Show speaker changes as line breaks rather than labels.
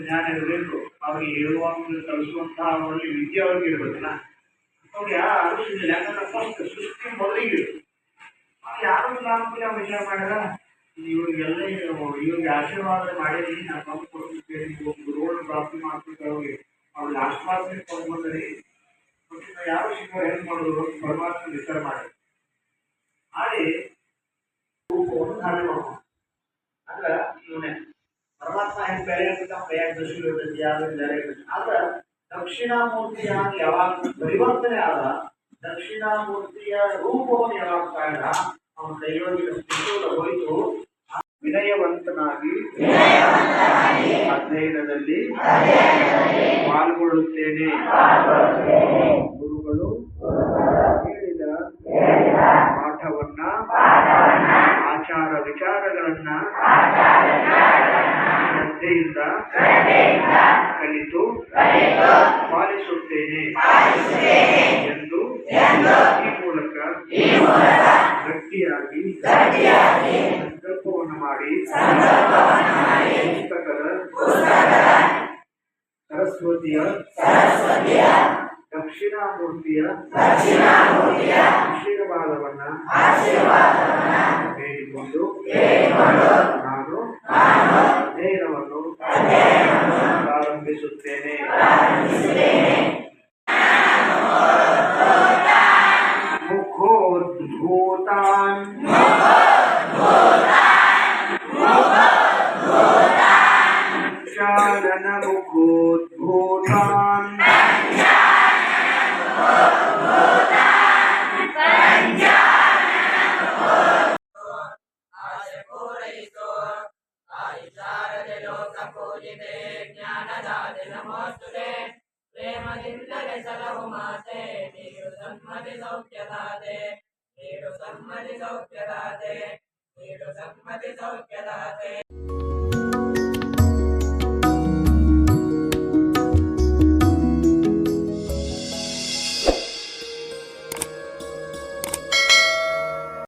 ಜ್ಞಾನ ಇರಬೇಕು. ಅವ್ರಿಗೆ ಹೇಳುವಂತ ಕಲಿಸುವಂತಹ ಒಳ್ಳೆ ವಿದ್ಯೆ ಅವ್ರಿಗೆ ಇರಬೇಕಲ್ಲ. ಅವ್ರಿಗೆ ಯಾರು ಸಿಗಲಿಲ್ಲ ಯಾಕಂದ್ರೆ ಫಸ್ಟ್ ಸೃಷ್ಟಿ ಮೊದಲಿಗೆ. ಯಾರು ಅವ್ರು ವಿಚಾರ ಮಾಡಿದ ಇವರಿಗೆಲ್ಲ ಇವ್ರಿಗೆ ಆಶೀರ್ವಾದ ಮಾಡಿರಿ ನಾನು ತಂದು ಕೊಡ್ತಿದ್ದೇನೆ ಗುರುಗಳು ಪ್ರಾಪ್ತಿ ಮಾಡ್ತಿದ್ದೆ ಅವ್ರಿಗೆ. ಅವ್ರಿಗೆ ಕ್ಲಾಸ್ ತಗೊಂಡ್ಬಂದ್ರಿ ಯಾರು ಸಿಗೋ ಹೆಂಗ್ ಮಾಡೋದು? ಪರಮಾತ್ಮ ವಿಚಾರ ಮಾಡಿ. ಮಾಡಿ ರೂಪವನ್ನು ಧಾರಣೆ ಮಾಡೋದು ಇರ್ತಾನ ಕೈಯಾಗ ದೃಷ್ಟಿ ಇರ್ತೈತಿ ಇರ್ತೈತಿ ಆದ್ರ ದಕ್ಷಿಣಾಮೂರ್ತಿಯಾಗಿ ಯಾವಾಗ ಪರಿವರ್ತನೆ ಆದ, ದಕ್ಷಿಣಾಮೂರ್ತಿಯ ರೂಪವನ್ನು ಯಾವಾಗ ಕಾರಣ ಅವನ ಕೈಯೊಳಗಿನ ಹೋಯಿತು. ವಿನಯವಂತನಾಗಿ ಅಧ್ಯಯನದಲ್ಲಿ ಪಾಲ್ಗೊಳ್ಳುತ್ತೇನೆ. ಗುರುಗಳು ಹೇಳಿದ ಪಾಠವನ್ನ, ಆಚಾರ ವಿಚಾರಗಳನ್ನ ಶ್ರದ್ಧೆಯಿಂದ ಕಲಿತು ಪಾಲಿಸುತ್ತೇನೆ ಎಂದು ಈ ಮೂಲಕ ಗಟ್ಟಿಯಾಗಿ ಸಂಕಲ್ಪವನ್ನು ಮಾಡಿ ಪುಸ್ತಕದ ಸರಸ್ವತಿಯ ದಕ್ಷಿಣಾಮೂರ್ತಿಯ ಆಶೀರ್ವಾದವನ್ನ
সূত্রেণে মুখোদ্ভূতান। চালন মুখোদ্ভূতান Holy Name. ధర్మదింతరి సలహుమాసే నీడు సమ్మతి సౌఖ్యదాతే నీడు సమ్మతి సౌఖ్యదాతే నీడు సమ్మతి సౌఖ్యదాతే